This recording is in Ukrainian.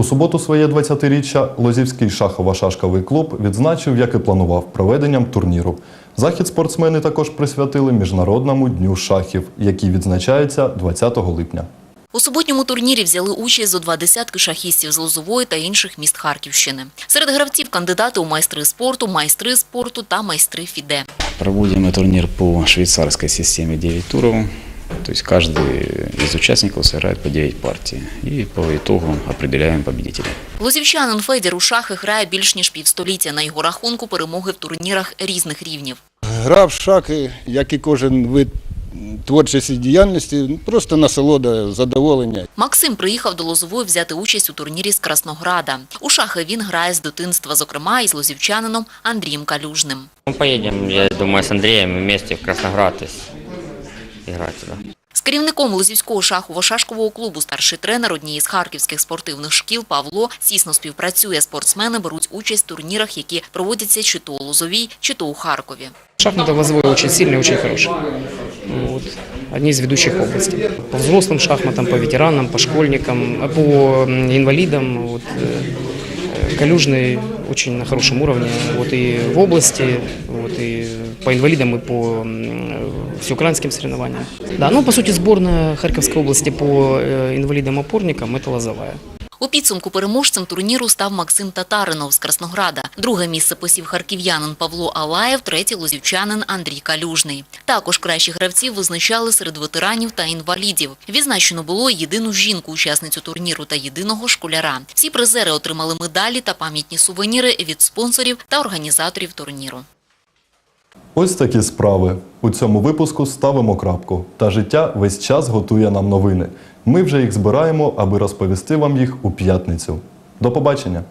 У суботу своє 20-річчя Лозівський шахово-шашковий клуб відзначив, як і планував, проведенням турніру. Захід спортсмени також присвятили Міжнародному дню шахів, який відзначається 20 липня. У суботньому турнірі взяли участь зо два десятки шахістів з Лозової та інших міст Харківщини. Серед гравців кандидати у майстри спорту, майстри спорту та майстри ФІДЕ. Проводим мы турнир по швейцарской системе 9 туров. То есть каждый из участников сыграет по 9 партий. И по итогу определяем победителя. Лозівчанин Федір у шахи грає більш ніж півстоліття. На його рахунку перемоги в турнірах різних рівнів. Гра в шахи, як і кожен вид творчої діяльності, ну, просто насолода, задоволення. Максим приїхав до Лозової взяти участь у турнірі з Краснограда. У шахи він грає з дитинства, зокрема із лозівчанином Андрієм Калюжним. Мы поедем, я думаю, с Андреем вместе в Красноград то есть, играть туда. З керівником Лозівського шахово-шашкового клубу старший тренер однієї з харківських спортивних шкіл Павло тісно співпрацює. Спортсмени беруть участь в турнірах, які проводяться чи то у Лозовій, чи то у Харкові. Шахматы лозовой очень сильный, очень хороший. Вот. Одни из ведущих в области. По взрослым шахматам, по ветеранам, по школьникам, по м, инвалидам. Вот, э, э, Калюжный очень на хорошем уровне. Вот и в области, вот и по инвалидам, и по м, всеукраинским соревнованиям. Да, ну, по сути, сборная Харьковской области по инвалидам-опорникам – это лозовая. У підсумку переможцем турніру став Максим Татаринов з Краснограда. Друге місце посів харків'янин Павло Алаєв, третє – лозівчанин Андрій Калюжний. Також кращих гравців визначали серед ветеранів та інвалідів. Відзначено було єдину жінку-учасницю турніру та єдиного школяра. Всі призери отримали медалі та пам'ятні сувеніри від спонсорів та організаторів турніру. Ось такі справи. У цьому випуску ставимо крапку. Та життя весь час готує нам новини. Ми вже їх збираємо, аби розповісти вам їх у п'ятницю. До побачення!